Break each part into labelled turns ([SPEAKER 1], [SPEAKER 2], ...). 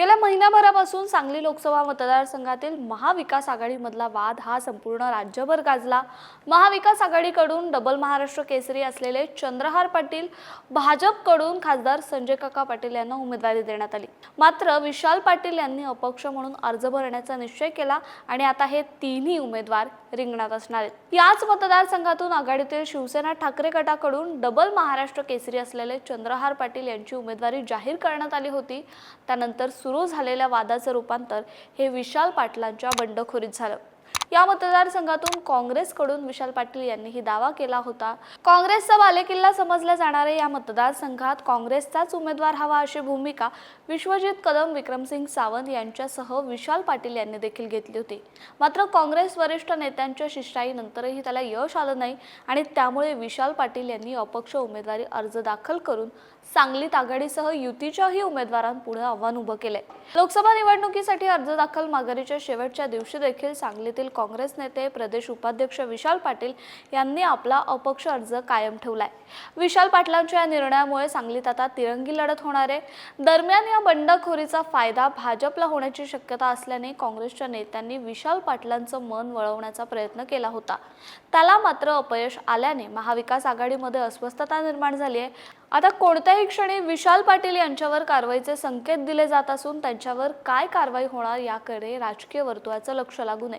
[SPEAKER 1] गेल्या महिन्याभरापासून सांगली लोकसभा मतदारसंघातील महाविकास आघाडीमधला वाद हा संपूर्ण राज्यभर गाजला. महाविकास आघाडीकडून डबल महाराष्ट्र केसरी असलेले चंद्रहार पाटील भाजपकडून खासदार संजय काका पाटील यांना उमेदवारी देण्यात आली. मात्र विशाल पाटील यांनी अपक्ष म्हणून अर्ज भरण्याचा निश्चय केला आणि आता हे तिन्ही उमेदवार रिंगणात असणार आहेत. याच मतदारसंघातून आघाडीतील शिवसेना ठाकरे गटाकडून डबल महाराष्ट्र केसरी असलेले चंद्रहार पाटील यांची उमेदवारी जाहीर करण्यात आली होती. त्यानंतर सुरू झालेल्या वादाचं रूपांतर हे विशाल पाटलांच्या बंडखोरीत झालं. या मतदारसंघातून काँग्रेसकडून विशाल पाटील यांनीही दावा केला होता. काँग्रेसचा बालेकिल्ला समजल्या जाणाऱ्या या मतदारसंघात काँग्रेसचाच उमेदवार हवा अशी भूमिका विश्वजित कदम विक्रमसिंग सावंत यांच्यासह विशाल पाटील यांनी देखील घेतली होती. मात्र काँग्रेस वरिष्ठ नेत्यांच्या शिष्टाईनंतरही त्याला यश आलं नाही आणि त्यामुळे विशाल पाटील यांनी अपक्ष उमेदवारी अर्ज दाखल करून सांगलीत आघाडीसह युतीच्याही उमेदवारांपुढे आव्हान उभं केलंय. लोकसभा निवडणुकीसाठी अर्ज दाखल माघारीच्या शेवटच्या दिवशी देखील सांगलीतील काँग्रेस नेते प्रदेश उपाध्यक्ष विशाल पाटील यांनी आपला अपक्ष अर्ज कायम ठेवलाय. विशाल पाटलांच्या या निर्णयामुळे सांगलीत आता तिरंगी लढत होणार आहे. दरम्यान या बंडखोरीचा फायदा भाजपला होण्याची शक्यता असल्याने काँग्रेसच्या नेत्यांनी विशाल पाटलांचं मन वळवण्याचा प्रयत्न केला होता. त्याला मात्र अपयश आल्याने महाविकास आघाडीमध्ये अस्वस्थता निर्माण झाली आहे. आता कोणत्याही क्षणी विशाल पाटील यांच्यावर कारवाईचे संकेत दिले जात असून त्यांच्यावर काय कारवाई होणार याकडे राजकीय वर्तुळाचं लक्ष लागू नये.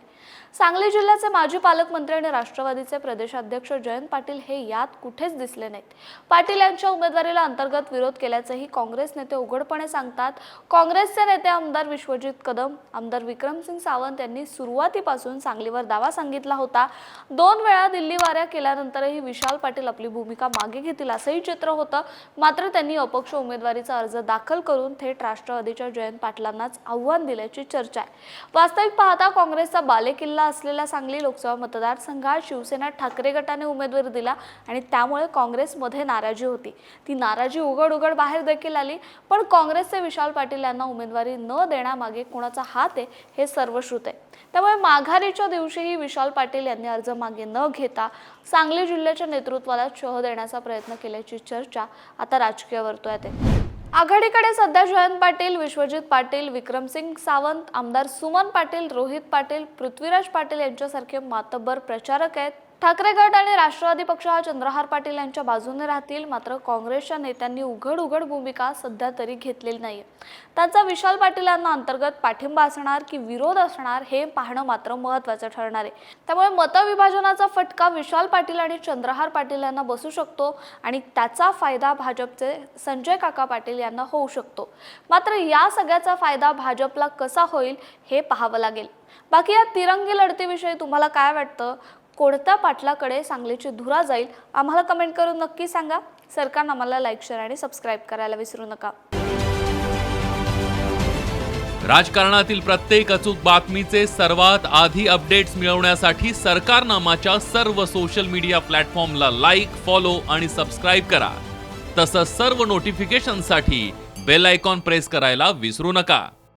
[SPEAKER 1] सांगली जिल्ह्याचे माजी पालकमंत्री आणि राष्ट्रवादीचे प्रदेशाध्यक्ष जयंत पाटील हे यात कुठेच दिसले नाहीत. पाटील यांच्या उमेदवारीला अंतर्गत विरोध केल्याचंही काँग्रेस नेते उघडपणे सांगतात. काँग्रेसचे नेते आमदार विश्वजित कदम आमदार विक्रमसिंग सावंत यांनी सुरुवातीपासून सांगलीवर दावा सांगितला होता. दोन वेळा दिल्ली वाऱ्या केल्यानंतरही विशाल पाटील आपली भूमिका मागे घेतील असंही चित्र होतं. मात्र त्यांनी अपक्ष उमेदवारीचा अर्ज दाखल करून थेट राष्ट्रवादीच्या जयंत पाटलांनाच आव्हान दिल्याची चर्चा आहे. वास्तविक पाहता काँग्रेसचा बालेकिल्ला असलेला सांगली लोकसभा मतदारसंघात शिवसेना ठाकरे गटाने उमेदवारी दिला आणि त्यामुळे काँग्रेसमध्ये नाराजी होती. ती नाराजी उघड उघड बाहेर देखील आली पण काँग्रेसचे विशाल पाटील यांना उमेदवारी न देण्यामागे कोणाचा हात आहे हे सर्वश्रुत आहे. त्यामुळे माघारीच्या दिवशीही विशाल पाटील यांनी अर्ज मागे न घेता सांगली जिल्ह्याच्या नेतृत्वाला शह देण्याचा प्रयत्न केल्याची चर्चा आता राजकीय वर्तुळात आहे. आघाडीकडे सध्या जयंत पाटील विश्वजित पाटील विक्रमसिंग सावंत आमदार सुमन पाटील रोहित पाटील पृथ्वीराज पाटील यांच्यासारखे मातब्बर प्रचारक आहेत. ठाकरे गट आणि राष्ट्रवादी पक्ष हा चंद्रहार पाटील यांच्या बाजूने राहतील. मात्र काँग्रेसच्या नेत्यांनी उघड उघड भूमिका सध्या तरी घेतलेली नाही त्यांचा विशाल पाटील यांना अंतर्गत पाठिंबा असणार की विरोध असणार हे पाहणं मात्र महत्त्वाचं ठरणार आहे. त्यामुळे मतविभाजनाचा फटका विशाल पाटील आणि चंद्रहार पाटील यांना बसू शकतो आणि त्याचा फायदा भाजपचे संजय काका पाटील यांना होऊ शकतो. मात्र या सगळ्याचा फायदा भाजपला कसा होईल हे पाहावं लागेल. बाकी या तिरंगी लढतीविषयी तुम्हाला काय वाटतं? कोणत्या पाटलाकडे सांगलीची धुरा जाईल आम्हाला कमेंट करून नक्की सांगा. सरकारनं आम्हाला लाईक शेअर आणि सबस्क्राईब करायला विसरू नका.
[SPEAKER 2] राजकारणातील प्रत्येक अचूक बातमीचे सर्वात आधी अपडेट्स मिळवण्यासाठी सरकारनामाच्या सर्व सोशल मीडिया प्लॅटफॉर्मला लाईक फॉलो आणि सबस्क्राईब करा. तसंच सर्व नोटिफिकेशनसाठी बेल आयकॉन प्रेस करायला विसरू नका.